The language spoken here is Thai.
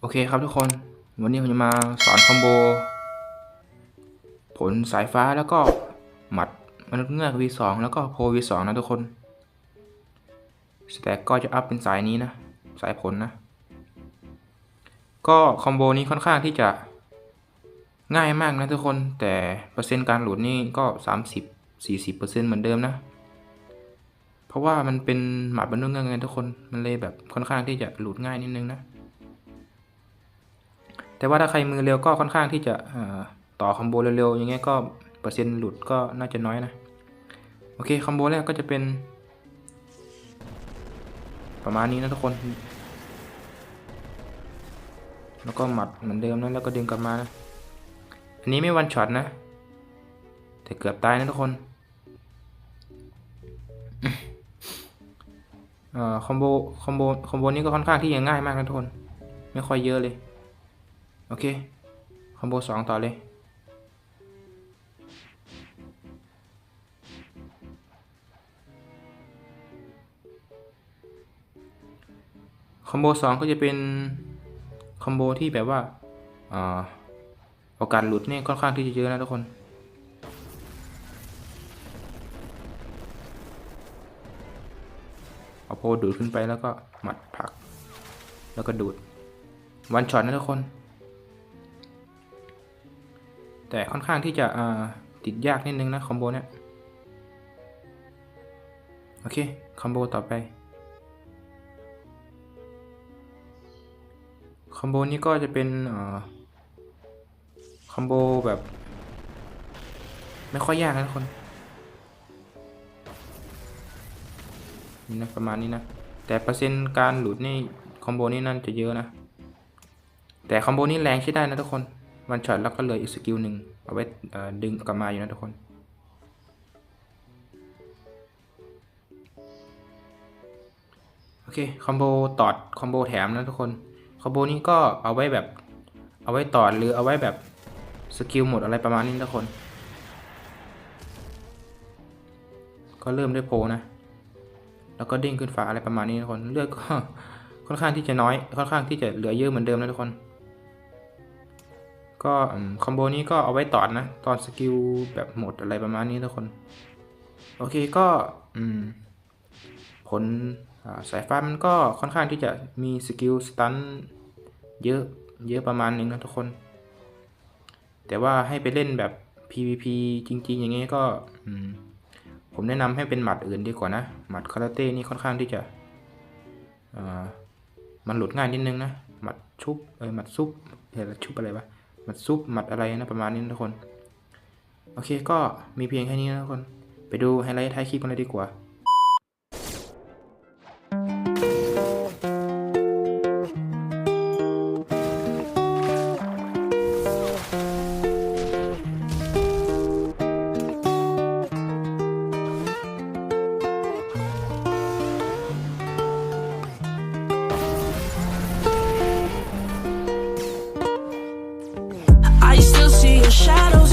โอเคครับทุกคน วันนี้ผมจะมาสอนคอมโบ ผลสายฟ้าแล้วก็หมัดมนุษย์เงือก V2 แล้วก็โพ V2 นะทุกคนสแต็กก็จะอัพเป็นสายนี้นะ สายผลนะ ก็คอมโบนี้ค่อนข้างที่จะง่ายมากนะทุกคน แต่เปอร์เซ็นต์การหลุดนี่ก็ 30-40%เหมือนเดิมนะ เพราะว่ามันเป็นหมัดมนุษย์เงือกไงทุกคน มันเลยแบบค่อนข้างที่จะหลุดง่ายนิดนึงนะ แต่ว่าถ้าใครมือเร็วก็ค่อนข้างที่จะต่อคอมโบเร็วๆอย่างเงี้ยก็เปอร์เซ็นต์หลุดก็น่าจะน้อยนะ โอเคคอมโบแรกก็จะเป็น ประมาณนี้นะทุกคน แล้วก็หมัดเหมือนเดิมนะแล้วก็ดึงกลับมานะอันนี้ไม่วันช็อตนะ แต่เกือบตายนะทุกคนคอมโบคอมโบคอมโบนี้ก็ค่อนข้างที่จะง่ายมากนะทุกคน ไม่ค่อยเยอะเลย โอเค คอมโบสองต่อเลย คอมโบสองก็จะเป็น คอมโบที่แบบว่าอาโอกาสหลุดเนี่ยค่อนข้างที่จะเยอะนะทุกคนเอาโพดูดขึ้นไปแล้วก็หมัดผัก แล้วก็ดูด วันช็อตนะทุกคน แต่ค่อนข้างที่จะติดยากนิดนึงนะคอมโบเนี้ยโอเคคอมโบต่อไปคอมโบนี้ก็จะเป็นคอมโบแบบ ไม่ค่อยยากนะทุกคนนี่นะประมาณนี้นะ แต่เปอร์เซ็นต์การหลุดนี่คอมโบนี้นั่นจะเยอะนะ แต่คอมโบนี้แรงใช้ได้นะทุกคน วันช็อตแล้วก็เลยอีกสกิลหนึ่งเอาไว้ดึงกลับมาอยู่นะทุกคน โอเคคอมโบตอดคอมโบแถมนะทุกคนคอมโบนี้ก็เอาไว้แบบเอาไว้ตอดหรือเอาไว้แบบสกิลหมดอะไรประมาณนี้ทุกคน ก็เริ่มด้วยโพลนะ แล้วก็เด้งขึ้นฟ้าอะไรประมาณนี้ทุกคนเลือดก็ค่อนข้างที่จะน้อย ค่อนข้างที่จะเหลือเยอะเหมือนเดิมนะทุกคน ก็คอมโบนี้ก็เอาไว้ตอดนะ ตอนสกิลแบบหมดอะไรประมาณนี้ทุกคน โอเคก็ผลสายฟ้ามันก็ค่อนข้างที่จะมีสกิลสตันเยอะเยอะประมาณนึงนะทุกคน แต่ว่าให้ไปเล่นแบบ PVP จริง ๆ อย่างงี้ก็ผมแนะนำให้เป็นหมัดอื่นดีกว่านะ หมัดคาราเต้นี่ค่อนข้างที่จะมันหลุดง่ายนิดนึงนะ หมัดชุบเออหมัดซุปเห็นชุบอะไรวะ หมัดซุปหมัดอะไรนะประมาณนี้นะทุกคน โอเคก็มีเพียงแค่นี้นะทุกคน ไปดูไฮไลท์ท้ายคลิปกันเลยดีกว่า shadow